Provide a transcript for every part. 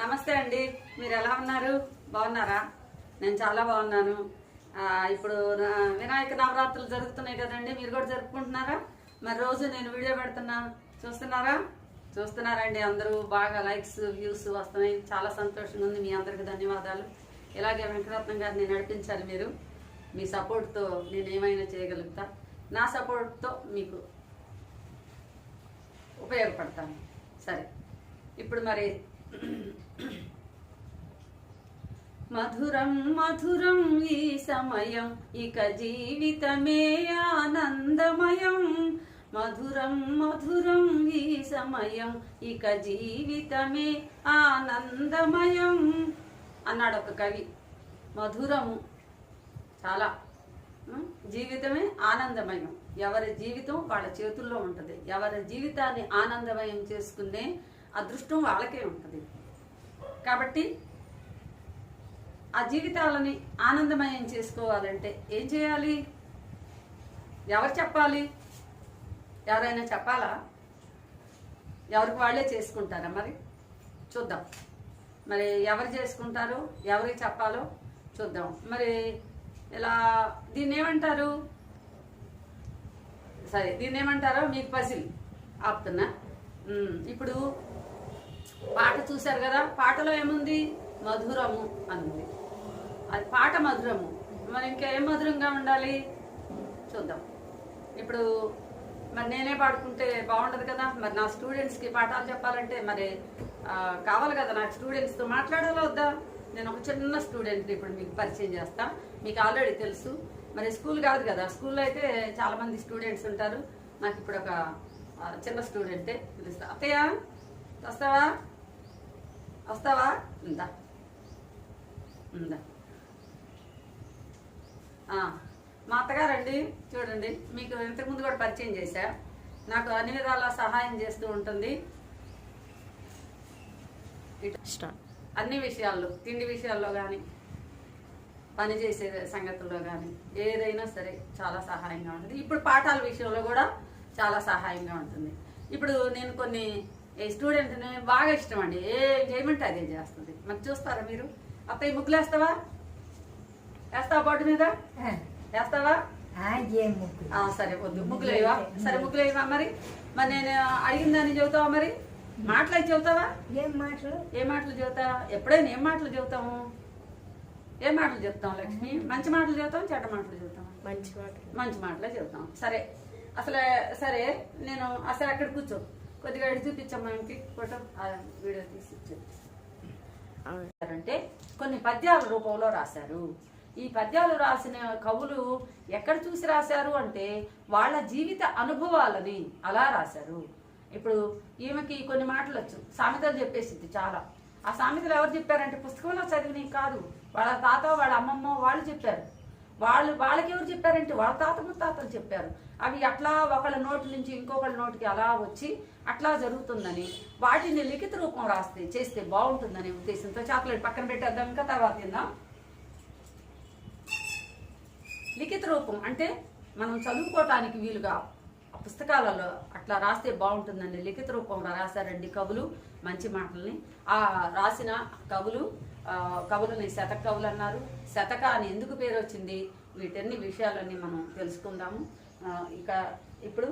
నమస్తే అండి. మీరు ఎలా ఉన్నారు? బాగున్నారా? నేను చాలా బాగున్నాను. ఇప్పుడు వినాయక నవరాత్రులు జరుగుతున్నాయి కదండి. మీరు కూడా జరుపుకుంటున్నారా? మరి రోజు నేను వీడియో పెడుతున్నా. చూస్తున్నారా? చూస్తున్నారండి అందరూ. బాగా లైక్స్ వ్యూస్ వస్తున్నాయి. చాలా సంతోషంగా ఉంది. మీ అందరికి ధన్యవాదాలు. ఇలాగే వెంకటరత్నం గారిని నడిపించాలి మీరు. మీ సపోర్ట్తో నేను ఏమైనా చేయగలుగుతా? నా సపోర్ట్తో మీకు ఉపయోగపడతాను. సరే. ఇప్పుడు మరి మధురం మధురం ఈ సమయం ఇక జీవితమే ఆనందమయం. మధురం మధురం ఈ సమయం ఇక జీవితమే ఆనందమయం. అన్నాడు ఒక కవి. మధురము చాలా జీవితమే ఆనందమయం. ఎవరి జీవితం వాళ్ళ చేతుల్లో ఉంటుంది. ఎవరి జీవితాన్ని ఆనందమయం చేసుకునే అదృష్టం వాళ్ళకే ఉంటుంది. కాబట్టి ఆ జీవితాలని ఆనందమయం చేసుకోవాలంటే ఏం చేయాలి? ఎవరు చెప్పాలి? ఎవరైనా చెప్పాలా? ఎవరికి వాళ్ళే చేసుకుంటారా మరి? చూద్దాం. మరి ఎవరు చేసుకుంటారు? ఎవరికి చెప్పాలో చూద్దాం. మరి ఇలా దీన్ని ఏమంటారు? సరే దీన్ని ఏమంటారో మీకు పసిల్ ఆపుతున్నా. ఇప్పుడు పాట చూశారు కదా? పాటలో ఏముంది? మధురము అనుంది. అది పాట మధురము. మరి ఇంకా ఏం మధురంగా ఉండాలి? చూద్దాం. ఇప్పుడు మరి నేనే పాడుకుంటే బాగుండదు కదా? మరి నా స్టూడెంట్స్కి పాఠాలు చెప్పాలంటే మరి కావాలి కదా నాకు స్టూడెంట్స్తో మాట్లాడాలో వద్దా? నేను ఒక చిన్న స్టూడెంట్ని ఇప్పుడు మీకు పరిచయం చేస్తా. మీకు ఆల్రెడీ తెలుసు. మరి స్కూల్ కాదు కదా? స్కూల్లో అయితే చాలామంది స్టూడెంట్స్ ఉంటారు. నాకు ఇప్పుడు ఒక చిన్న స్టూడెంటే. పిలుస్తా అత్తయ్య? వస్తావా? వస్తావా? ఇందా ఇందా ఆ, మా అత్తగారండి చూడండి మీకు ఇంతకుముందు కూడా పరిచయం చేశా. నాకు అన్ని విధాల సహాయం చేస్తూ ఉంటుంది. అన్ని విషయాల్లో తిండి విషయాల్లో కానీ పని చేసే సంగతుల్లో కానీ ఏదైనా సరే చాలా సహాయంగా ఉంటుంది. ఇప్పుడు పాఠాల విషయంలో కూడా చాలా సహాయంగా ఉంటుంది. ఇప్పుడు నేను కొన్ని స్టూడెంట్ని బాగా ఇష్టం అండి. ఏం చేయమంటే అదే చేస్తుంది. మరి చూస్తారా మీరు? అత్తయ్య ముగ్గులు వేస్తావా? వేస్తావా బోర్డు మీద? వేస్తావా? ఏం ముగ్గులు ఆ, సరే వద్దు. ముగ్గులు వేయవా? సరే ముగ్గులు వేయవా మరి? మరి నేను అడిగిన దాన్ని చెబుతావా మరి? మాటలు అయితే చెబుతావా? ఏం మాటలు? ఏ మాటలు చెబుతా? ఎప్పుడైనా ఏం మాటలు చెబుతాము? ఏ మాటలు చెప్తాం లక్ష్మి? మంచి మాటలు చెబుతాం చెడ్డ మాటలు చెబుతాం మంచి మాట మంచి మాటలే చెబుతాం. సరే. అసలు సరే నేను అసలు అక్కడ కూర్చో. కొద్దిగా అడిగి చూపించాం ఫోటో వీడియో తీసి అంటే కొన్ని పద్యాల రూపంలో రాశారు. ఈ పద్యాలు రాసిన కవులు ఎక్కడ చూసి రాశారు అంటే వాళ్ళ జీవిత అనుభవాలని అలా రాశారు. ఇప్పుడు ఈమెకి కొన్ని మాటలు వచ్చు. సామెతలు చెప్పేసింది చాలా. ఆ సామెతలు ఎవరు చెప్పారంటే పుస్తకంలో చదివినవి కాదు. వాళ్ళ తాత వాళ్ళ అమ్మమ్మ వాళ్ళు చెప్పారు. వాళ్ళు వాళ్ళకి ఎవరు చెప్పారంటే వాళ్ళ తాత ముత్తాతలు చెప్పారు. అవి అట్లా ఒకళ్ళ నోటి నుంచి ఇంకొకళ్ళ నోటికి అలా వచ్చి అట్లా జరుగుతుందని వాటిని లిఖిత రూపం రాస్తే చేస్తే బాగుంటుందనే ఉద్దేశంతో చాక్లెట్ పక్కన పెట్టేద్దాం ఇంకా తర్వాత తిందాం. లిఖిత రూపం అంటే మనం చదువుకోవటానికి వీలుగా ఆ పుస్తకాలలో అట్లా రాస్తే బాగుంటుందండి లిఖిత రూపంలో రాశారండి కవులు మంచి మాటల్ని. ఆ రాసిన కవులు కవులని శతక కవులు అన్నారు శతక అని ఎందుకు పేరు వచ్చింది వీటన్ని విషయాలన్నీ మనం తెలుసుకుందాము. ఇక ఇప్పుడు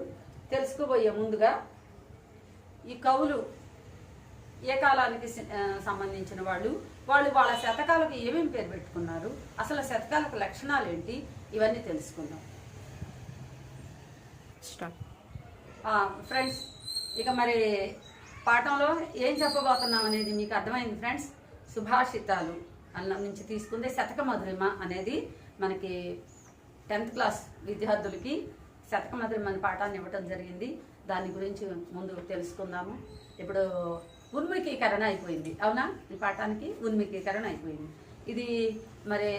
తెలుసుకోబోయే ముందుగా ఈ కవులు ఏ కాలానికి సంబంధించిన వాళ్ళు? వాళ్ళు వాళ్ళ శతకాలకు ఏమేమి పేరు పెట్టుకున్నారు? అసలు శతకాలకు లక్షణాలు ఏంటి ఇవన్నీ తెలుసుకుందాం. ఫ్రెండ్స్ ఇక మరి పాఠంలో ఏం చెప్పబోతున్నాం అనేది మీకు అర్థమైంది ఫ్రెండ్స్? సుభాషితాలు అన్నం నుంచి తీసుకుందే. శతక మధురిమ అనేది మనకి టెన్త్ క్లాస్ విద్యార్థులకి శతక మధురిమ అనే పాఠాన్ని ఇవ్వటం జరిగింది. దాని గురించి ముందు తెలుసుకుందాము. ఇప్పుడు ఉన్మికీకరణ అయిపోయింది. అవునా? ఈ పాఠానికి ఉన్మికీకరణ అయిపోయింది. ఇది మరి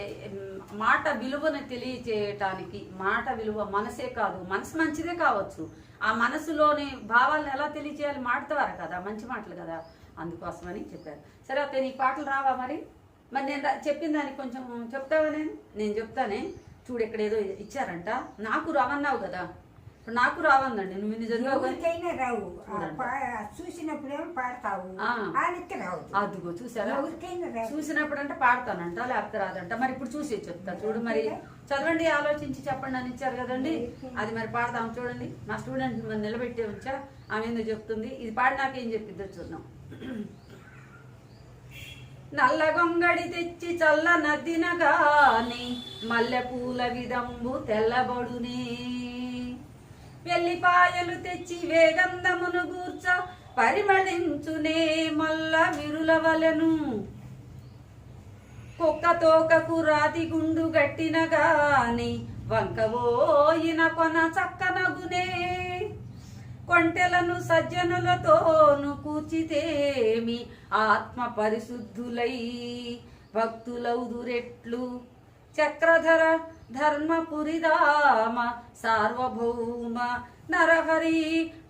మాట విలువను తెలియచేయటానికి మాట విలువ మనసే కాదు మనసు మంచిదే కావచ్చు. ఆ మనసులోని భావాలను ఎలా తెలియచేయాలి? మాట ద్వారా కదా మంచి మాటలు కదా. అందుకోసమని చెప్పారు. సరే అతే నీ పాటలు రావా మరి? మరి నేను చెప్పిన దానికి కొంచెం చెప్తావా నేను? నేను చెప్తానే. చూడు ఇక్కడ ఏదో ఇచ్చారంట. నాకు రావన్నావు కదా. ఇప్పుడు నాకు రావందండి నువ్వు ఇన్ని చదివావు రావు. చూసినప్పుడేమో పాడతావు. రావు. అదిగో చూసారా? చూసినప్పుడు అంటే పాడతానంట లేకపోతే రాదంట. మరి ఇప్పుడు చూసి చెప్తా. చూడు మరి చదవండి ఆలోచించి చెప్పండి అని ఇచ్చారు కదండి. అది మరి పాడతాం చూడండి. మా స్టూడెంట్ నిలబెట్టే ఉంచా ఆమె చెప్తుంది? ఇది పాడినాక ఏం చెప్పిద్దో చూద్దాం. నల్ల గొంగడి తెచ్చి చల్ల నదినగాని మల్లెపూల మల్లె పూల విదంబు తెల్లబడునే. వెల్లిపాయలు తెచ్చి వేగంధమును గూర్చ పరిమళించునే మల్ల వినులవలెను కుక్క తోకకు రాతి గుండు గట్టినగాని వంకవోయిన కొన చక్కనగునే. కొంటెలను సజ్జనులతోను కూర్చితేమి ఆత్మ పరిశుద్ధులై భక్తులౌదురెట్లు. చక్రధర ధర్మపురిదామ సార్వభౌమ నరహరి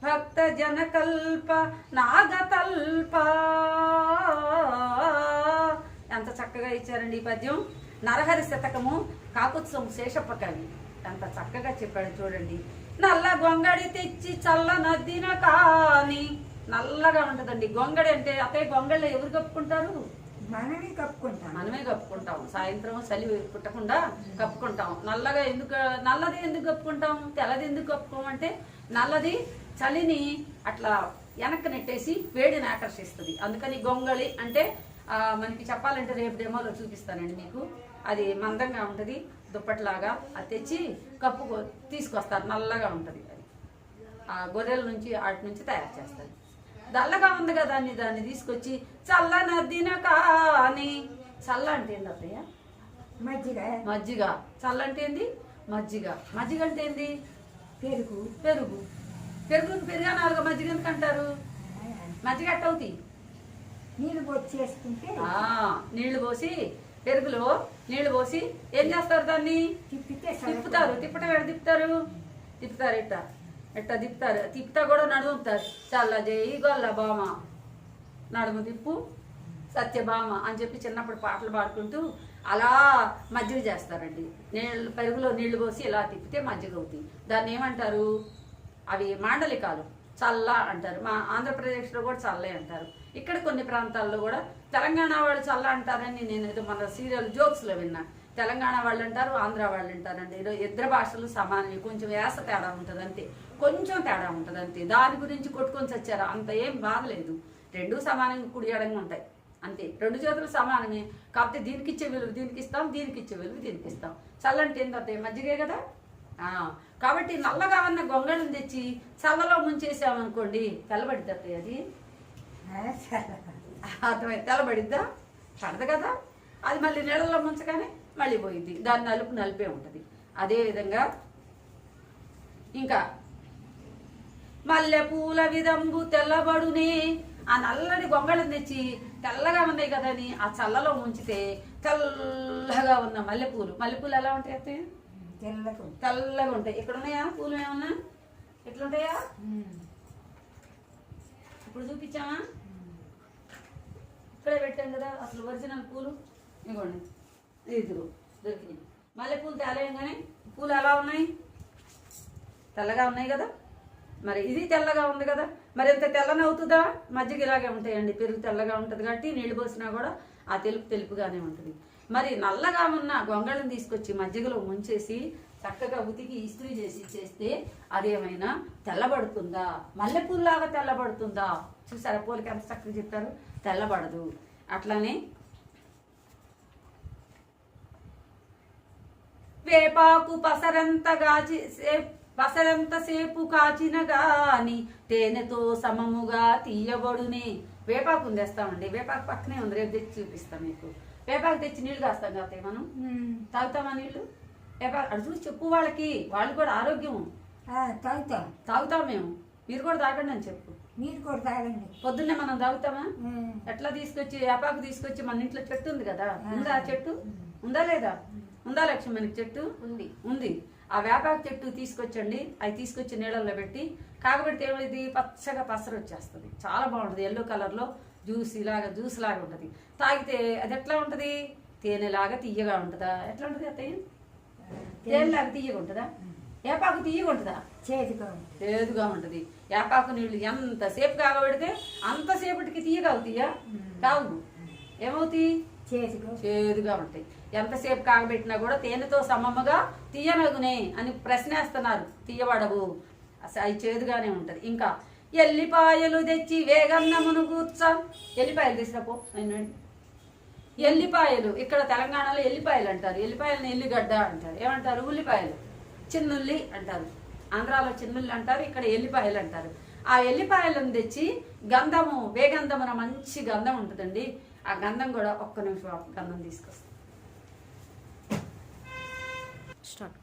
భక్త జనకల్ప నాగతల్ప. ఎంత చక్కగా ఇచ్చారండి ఈ పద్యం. నరహరి శతకము కాకుత్సవం శేషప్ప కవి ఎంత చక్కగా చెప్పాడు చూడండి. నల్ల గొంగడి తెచ్చి చల్ల నద్దిన కాని. నల్లగా ఉంటదండి. గొంగడి అంటే అతే గొంగళ్ళు ఎవరు కప్పుకుంటారు? మనమే కప్పుకుంటాం. మనమే కప్పుకుంటాం. సాయంత్రం చలి పుట్టకుండా కప్పుకుంటాం. నల్లగా ఎందుకు నల్లది ఎందుకు కప్పుకుంటాం? తెల్లది ఎందుకు కప్పుకోమంటే నల్లది చలిని అట్లా వెనక్కి నెట్టేసి వేడిని ఆకర్షిస్తుంది. అందుకని గొంగళి అంటే మనకి చెప్పాలంటే రేపు డెమోలో చూపిస్తానండి మీకు. అది మందంగా ఉంటుంది. దుప్పట్లాగా అది తెచ్చి కప్పు తీసుకొస్తారు నల్లగా ఉంటుంది అది. ఆ గొర్రెల నుంచి వాటి నుంచి తయారు చేస్తారు. దల్లగా ఉంది కదా అని దాన్ని తీసుకొచ్చి చల్ల నద్దిన కాని చల్ల అంటే ఏంది అత్తయ్య? మజ్జిగ. మజ్జిగ. చల్ల అంటే ఏంది? మజ్జిగ. మజ్జిగ అంటే ఏంది? పెరుగు. పెరుగు. పెరుగుకి పెరుగా నాలుగు మజ్జిగ ఎందుకు అంటారు మజ్జిగ ఎట్ట అవుతాయి నీళ్ళు పోసి చేసుకుంటే ఆ, నీళ్ళు పోసి పెరుగులో నీళ్ళు పోసి ఏం చేస్తారు దాన్ని? తిప్పితే తిప్పుతారు. తిప్పటం ఎక్కడ తిప్పుతారు? తిప్పుతారు ఇట్ట ఎట్ట తిప్పుతారు? తిప్పుతా కూడా నడుముతారు చల్ల జై గొల్ల బామ. నడుము తిప్పు సత్యభామ అని చెప్పి చిన్నప్పుడు పాటలు పాడుకుంటూ అలా మజ్జిగ చేస్తారండి. నీళ్ళు పెరుగులో నీళ్ళు పోసి ఇలా తిప్పితే మజ్జిగ అవుతుంది. దాన్ని ఏమంటారు? అవి మాండలికాలు. చల్ల అంటారు. మా ఆంధ్రప్రదేశ్లో కూడా చల్లే అంటారు. ఇక్కడ కొన్ని ప్రాంతాల్లో కూడా తెలంగాణ వాళ్ళు చల్ల అంటారని నేను ఏదో మన సీరియల్ జోక్స్లో విన్నా. తెలంగాణ వాళ్ళు అంటారు ఆంధ్ర వాళ్ళు అంటారండి. ఇద్దరు భాషలు సమానమే. కొంచెం వేస తేడా ఉంటుంది అంతే కొంచెం తేడా ఉంటుంది అంతే దాని గురించి కొట్టుకొని చచ్చారు? అంత ఏం బాధలేదు. రెండూ సమానంగా కుడియడంగా ఉంటాయి. అంతే. రెండు చేతులు సమానమే. కాకపోతే దీనికి ఇచ్చే విలువ దీనికి ఇస్తాం దీనికి ఇచ్చే విలువ దీనికి ఇస్తాం చల్లంటే ఏంటంటే మజ్జిగే కదా? కాబట్టి నల్లగా ఉన్న గొంగళం తెచ్చి చల్లలో ముంచేసామనుకోండి తెల్లబడిద్ది అది. అర్థమై తెల్లబడిద్దా? పడదు కదా. అది మళ్ళీ నీళ్ళలో ముంచగానే మళ్ళీ పోయిద్ది. దాని నలుపు నలిపే ఉంటుంది. అదే విధంగా ఇంకా మల్లె పూల విధంబు తెల్లబడునే ఆ నల్లని గొంగళం తెచ్చి తెల్లగా ఉన్నాయి కదని ఆ చల్లలో ముంచితే తెల్లగా ఉన్న మల్లెపూలు. మల్లెపూలు ఎలా ఉంటాయి తెల్లగా ఉంటాయి. ఇక్కడ ఉన్నాయా పూలు ఏమన్నా? ఎట్లుంటాయా? ఇప్పుడు చూపించామా ఇక్కడే పెట్టాం కదా అసలు ఒరిజినల్ పూలు. ఇదిగోండి. ఇదిగో దొరికినాయి. తేలేం తేలేయంగానే పూలు ఎలా ఉన్నాయి? తెల్లగా ఉన్నాయి కదా? మరి ఇది తెల్లగా ఉంది కదా? మరి ఇంత తెల్లని అవుతుందా? మజ్జిగ ఇలాగే ఉంటాయండి. పెరుగు తెల్లగా ఉంటుంది కాబట్టి నీళ్ళు పోసినా కూడా ఆ తెలుపు తెలుపుగానే ఉంటుంది. మరి నల్లగా ఉన్న గొంగళను తీసుకొచ్చి మజ్జిగలో ముంచేసి చక్కగా ఉతికి ఇస్త్రీ చేసి చేస్తే అదేమైనా తెల్లబడుతుందా? మల్లెపూల్లాగా తెల్లబడుతుందా? చూసారా పూలకి ఎంత చక్కగా చెప్పారు? తెల్లబడదు. అట్లానే వేపాకు పసరంత గాచి పసరంత సేపు కాచిన గాని తేనెతో సమముగా తీయబడునే. వేపాకు ఉందేస్తామండి? వేపాకు పక్కనే ఉంది. రేపు తెచ్చి చూపిస్తాం మీకు. వేపాకు తెచ్చి నీళ్ళు కాస్తాం కాబట్టి మనం. తాగుతామా నీళ్ళు? వేపాకు అటు చూసి చెప్పు వాళ్ళకి. వాళ్ళు కూడా ఆరోగ్యం. తాగుతాం. తాగుతాం మేము. మీరు కూడా తాగండి అని చెప్పు. మీరు కూడా తాగండి. పొద్దున్నే మనం తాగుతామా. ఎట్లా తీసుకొచ్చి వేపాకు తీసుకొచ్చి మన ఇంట్లో చెట్టు ఉంది కదా. ఉందా ఆ చెట్టు? ఉందా లేదా? ఉందా లక్ష్మి మనకి చెట్టు? ఉంది. ఉంది. ఆ వేపాకు చెట్టు తీసుకొచ్చండి. అవి తీసుకొచ్చి నీళ్ళల్లో పెట్టి కాగబెడితే ఏమైంది? పచ్చగా పసరు వచ్చేస్తుంది చాలా బాగుంటుంది. ఎల్లో కలర్లో జ్యూస్ ఇలాగా జ్యూస్ లాగా ఉంటుంది. తాగితే అది ఎట్లా ఉంటుంది? తేనెలాగా తీయగా ఉంటుందా? ఎట్లా ఉంటుంది అత్తయ్య? తేనెలాగా తీయగా ఉంటుందా? ఏపాకు తీయగా ఉంటుందా? ఉంది చేదుగా ఉంటుంది. ఏపాకు నీళ్ళు ఎంతసేపు కాగబెడితే అంతసేపటికి తీయగా అవుతాయా కావు. ఏమవుతాయి? చేతిగా చేదుగా ఉంటాయి. ఎంతసేపు కాగబెట్టినా కూడా తేనెతో సమమ్మగా తీయనగునే అని ప్రశ్నేస్తున్నారు. తీయబడవు. అవి చేదుగానే ఉంటది. ఇంకా ఎల్లిపాయలు తెచ్చి వేగన్నమును కూర్చ. ఎల్లిపాయలు తీసినపో అయినండి ఎల్లిపాయలు ఇక్కడ తెలంగాణలో ఎల్లిపాయలు అంటారు. ఎల్లిపాయలను ఎల్లిగడ్డ అంటారు. ఏమంటారు? ఉల్లిపాయలు. చిన్నుల్లి అంటారు. ఆంధ్రాలో చిన్నుల్లి అంటారు ఇక్కడ ఎల్లిపాయలు అంటారు. ఆ ఎల్లిపాయలను తెచ్చి గంధము వేగంధమున మంచి గంధం ఉంటుందండి. ఆ గంధం కూడా ఒక్క నిమిషం గంధం తీసుకొస్తాం. స్టార్ట్.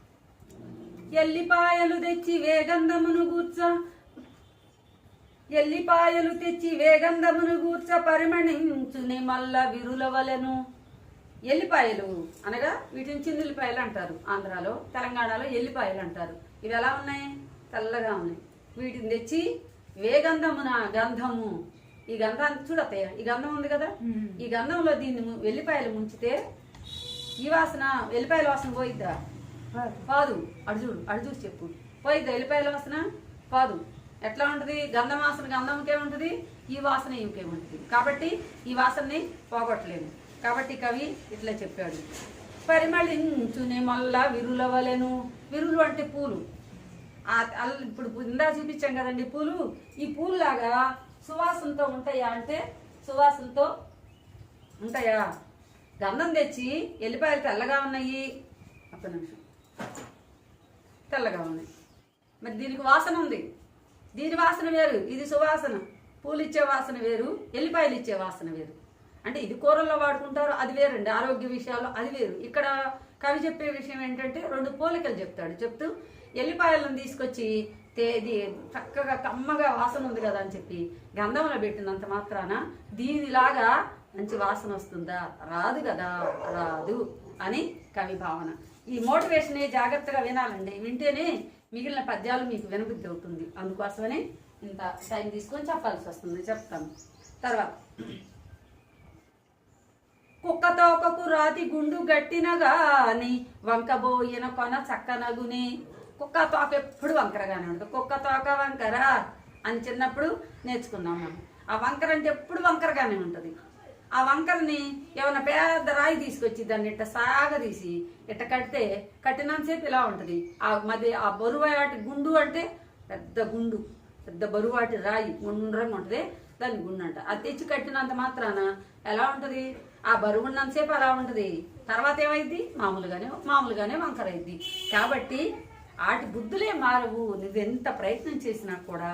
ఎల్లిపాయలు తెచ్చి వేగంధమును కూర్చ. ఎల్లిపాయలు తెచ్చి వేగంధమును గూర్చ పరిమణించుని మల్ల విరులవలెను. ఎల్లిపాయలు అనగా వీటిని చిన్నుల్లిపాయలు అంటారు ఆంధ్రాలో తెలంగాణలో ఎల్లిపాయలు అంటారు. ఇవి ఎలా ఉన్నాయి? తెల్లగా ఉన్నాయి. వీటిని తెచ్చి వేగంధమున గంధము. ఈ గంధాన్ని చూడతాయ ఈ గంధం ఉంది కదా. ఈ గంధంలో దీన్ని వెల్లిపాయలు ముంచితే ఈ వాసన వెల్లిపాయల వాసన పోయిద్దా? పాదు. పాదు. అడు చూడు అడు చూసి చెప్పు. పోయిద్దా ఎల్లిపాయల వాసన? పాదు. ఎట్లా ఉంటుంది? గంధం వాసన గంధంకే ఉంటుంది ఈ వాసన ఇంకే ఉంటుంది. కాబట్టి ఈ వాసనని పోగొట్టలేము. కాబట్టి కవి ఇట్లా చెప్పాడు. పరిమళించుని మళ్ళా విరులవలెను. విరులు అంటే పూలు. ఇప్పుడు ఇందా చూపించాం కదండి పూలు. ఈ పూలులాగా సువాసనతో ఉంటాయా అంటే సువాసనతో ఉంటాయా? గంధం తెచ్చి ఎల్లిపాయలు తెల్లగా ఉన్నాయి. ఒక్క నిమిషం. తెల్లగా ఉన్నాయి. మరి దీనికి వాసన ఉంది. దీని వాసన వేరు ఇది సువాసన. పూలు ఇచ్చే వాసన వేరు ఎల్లిపాయలు ఇచ్చే వాసన వేరు. అంటే ఇది కూరల్లో వాడుకుంటారు అది వేరండి ఆరోగ్య విషయాల్లో అది వేరు. ఇక్కడ కవి చెప్పే విషయం ఏంటంటే రెండు పోలికలు చెప్తాడు. చెప్తూ ఎల్లిపాయలను తీసుకొచ్చి తేది చక్కగా కమ్మగా వాసన ఉంది కదా అని చెప్పి గంధంలో పెట్టినంత మాత్రాన దీనిలాగా మంచి వాసన వస్తుందా? రాదు కదా రాదు అని కవి భావన. ఈ మోటివేషనే జాగ్రత్తగా వినాలండి. వింటేనే మిగిలిన పద్యాలు మీకు వినబుద్ధి అవుతుంది. అందుకోసమనే ఇంత టైం తీసుకొని చెప్పాల్సి వస్తుంది. చెప్తాను. తర్వాత. కుక్కతోకకు రాతి గుండు గట్టినగాని వంకబోయిన కొన చక్కనగుని. కుక్క తోక ఎప్పుడు వంకరగానే ఉంటుంది. కుక్క తోక వంకర అని చిన్నప్పుడు నేర్చుకున్నాం మనం. ఆ వంకర అంటే ఎప్పుడు వంకరగానే ఉంటుంది. ఆ వంకరని ఏమైనా పెద్ద రాయి తీసుకొచ్చి దాన్ని ఇట్ట సాగదీసి ఇట్ట కడితే కట్టినంతసేపు ఇలా ఉంటుంది? ఆ మధ్య ఆ బరువాటి గుండు అంటే పెద్ద గుండు పెద్ద బరువాటి రాయి గుండ్రంగా ఉంటుంది దాని గుండు అంట అది తెచ్చి కట్టినంత మాత్రాన ఎలా ఉంటుంది? ఆ బరువు ఉన్నంతసేపు అలా ఉంటుంది. తర్వాత ఏమైంది మామూలుగానే మామూలుగానే వంకర అయింది కాబట్టి వాటి బుద్ధులే మారవు. నువ్వెంత ప్రయత్నం చేసినా కూడా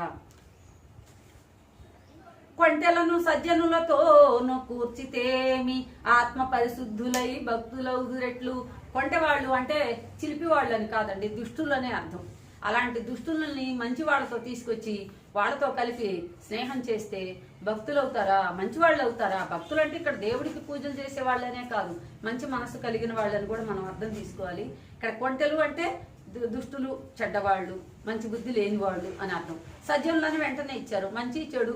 కొంటెలను సజ్జనులతోను కూర్చితేమి ఆత్మ పరిశుద్ధులై భక్తులవుదురెట్లు కొంటెవాళ్ళు అంటే చిలిపి వాళ్ళు అని కాదండి దుష్టులనే అర్థం. అలాంటి దుష్టులని మంచి వాళ్ళతో తీసుకొచ్చి వాళ్ళతో కలిపి స్నేహం చేస్తే భక్తులు అవుతారా మంచి వాళ్ళు అవుతారా భక్తులు అంటే ఇక్కడ దేవుడికి పూజలు చేసే వాళ్ళనే కాదు మంచి మనసు కలిగిన వాళ్ళని కూడా మనం అర్థం తీసుకోవాలి. ఇక్కడ కొంటెలు అంటే దు- దుష్టులు చెడ్డవాళ్ళు మంచి బుద్ధి లేని వాళ్ళు అని అర్థం. సజ్జనులని వెంటనే ఇచ్చారు. మంచి చెడు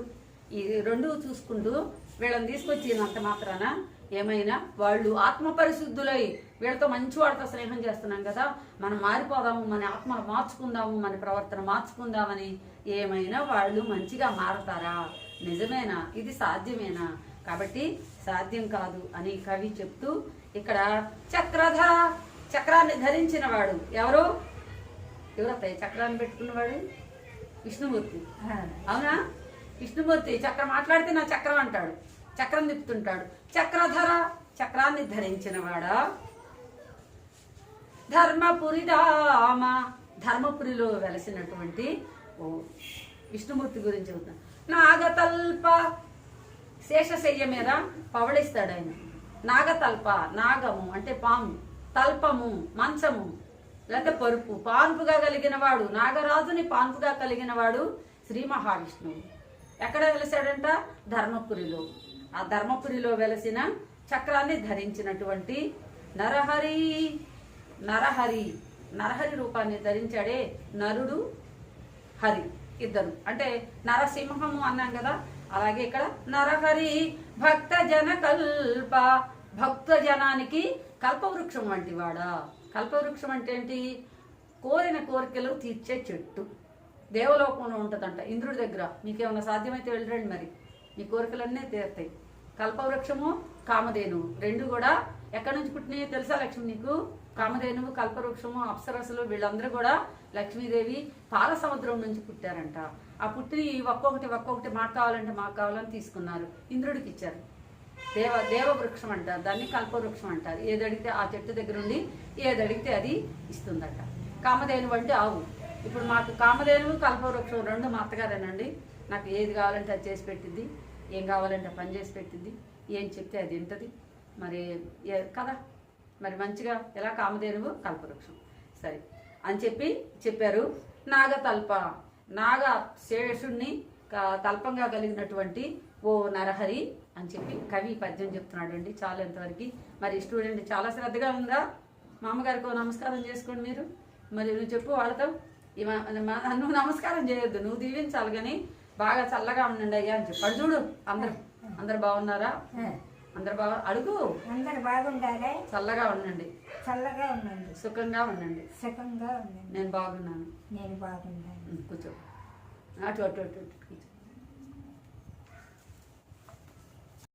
ఈ రెండు చూసుకుంటూ వీళ్ళని తీసుకొచ్చినంత మాత్రాన ఏమైనా వాళ్ళు ఆత్మ పరిశుద్ధులై వీళ్ళతో మంచి వాళ్ళతో స్నేహం చేస్తున్నాం కదా. మనం మారిపోదాము మన ఆత్మను మార్చుకుందాము మన ప్రవర్తన మార్చుకుందామని ఏమైనా వాళ్ళు మంచిగా మారతారా? నిజమేనా? ఇది సాధ్యమేనా? కాబట్టి సాధ్యం కాదు అని కవి చెప్తూ ఇక్కడ చక్రధర చక్రాన్ని ధరించిన వాడు ఎవరు? ఎవరత్తయ్య చక్రాన్ని పెట్టుకున్నవాడు? విష్ణుమూర్తి. అవునా? విష్ణుమూర్తి చక్రం మాట్లాడితే నా చక్రం అంటాడు. చక్రం తిప్పుతుంటాడు. చక్రధర చక్రాన్ని ధరించిన వాడా? ధర్మపురి రామ ధర్మపురిలో వెలసినటువంటి ఓ విష్ణుమూర్తి గురించి చెబుతాను నాగతల్ప శేషశయ్య మీద పవళిస్తాడు ఆయన. నాగతల్ప నాగము అంటే పాము తల్పము మంచము లేకపోతే పరుపు. పాన్పుగా కలిగిన వాడు నాగరాజుని పాన్పుగా కలిగిన వాడు శ్రీ మహావిష్ణువు. ఎక్కడ వెలిసాడంట? ధర్మపురిలో. ఆ ధర్మపురిలో వెలసిన చక్రాన్ని ధరించినటువంటి నరహరి. నరహరి నరహరి రూపాన్ని ధరించాడే నరుడు హరి ఇద్దరు. అంటే నరసింహము అన్నాం కదా అలాగే ఇక్కడ నరహరి భక్త జన కల్ప భక్త జనానికి కల్పవృక్షం వంటి వాడా కల్పవృక్షం అంటే ఏంటి? కోరిన కోరికలు తీర్చే చెట్టు. దేవలోకంలో ఉంటుందంట ఇంద్రుడి దగ్గర. మీకేమన్నా సాధ్యమైతే వెళ్ళరండి మరి. మీ కోరికలన్నీ తీరుతాయి. కల్పవృక్షము కామధేను. రెండు కూడా ఎక్కడి నుంచి పుట్టినాయో తెలుసా లక్ష్మి నీకు? కామధేనువు కల్పవృక్షము అప్సరసులు వీళ్ళందరూ కూడా లక్ష్మీదేవి పాల సముద్రం నుంచి పుట్టారంట. ఆ పుట్టిన ఈ ఒక్కొక్కటి ఒక్కొక్కటి మాకు కావాలంటే మాకు కావాలని తీసుకున్నారు. ఇంద్రుడికి ఇచ్చారు. దేవ దేవవృక్షం అంటారు దాన్ని కల్పవృక్షం అంటారు. ఏది అడిగితే ఆ చెట్టు దగ్గర ఉండి ఏది అడిగితే అది ఇస్తుందట. కామధేనువు అంటే ఆవు. ఇప్పుడు మాకు కామధేనువు కల్పవృక్షం రెండు మా అత్తగారేనండి. నాకు ఏది కావాలంటే అది చేసి పెట్టింది. ఏం కావాలంటే పని చేసి పెట్టింది. ఏం చెప్తే అది ఉంటుంది మరి కదా? మరి మంచిగా ఎలా కామధేనువు? కల్పవృక్షం. సరే. అని చెప్పి చెప్పారు నాగతల్ప. నాగ శేషుణ్ణి తల్పంగా కలిగినటువంటి ఓ నరహరి అని చెప్పి కవి పద్యం చెప్తున్నాడు అండి చాలా ఎంతవరకు మరి స్టూడెంట్ చాలా శ్రద్ధగా ఉందా? మామగారికి నమస్కారం చేసుకోండి మీరు. మరి నువ్వు చెప్పు వాళ్ళతో. నువ్వు నమస్కారం చేయొద్దు. నువ్వు దీవించాలి కానీ బాగా చల్లగా ఉండండి అయ్యా అని చెప్పాడు చూడు అందరు. అందరు బాగున్నారా? అందరు బాగా అడుగు. అందరు బాగుండాలి చల్లగా ఉండండి. చల్లగా ఉండండి. సుఖంగా ఉండండి. సుఖంగా ఉండండి. నేను బాగున్నాను. నేను ఉం, కూర్చో. అటు అటు అటు కూర్చో.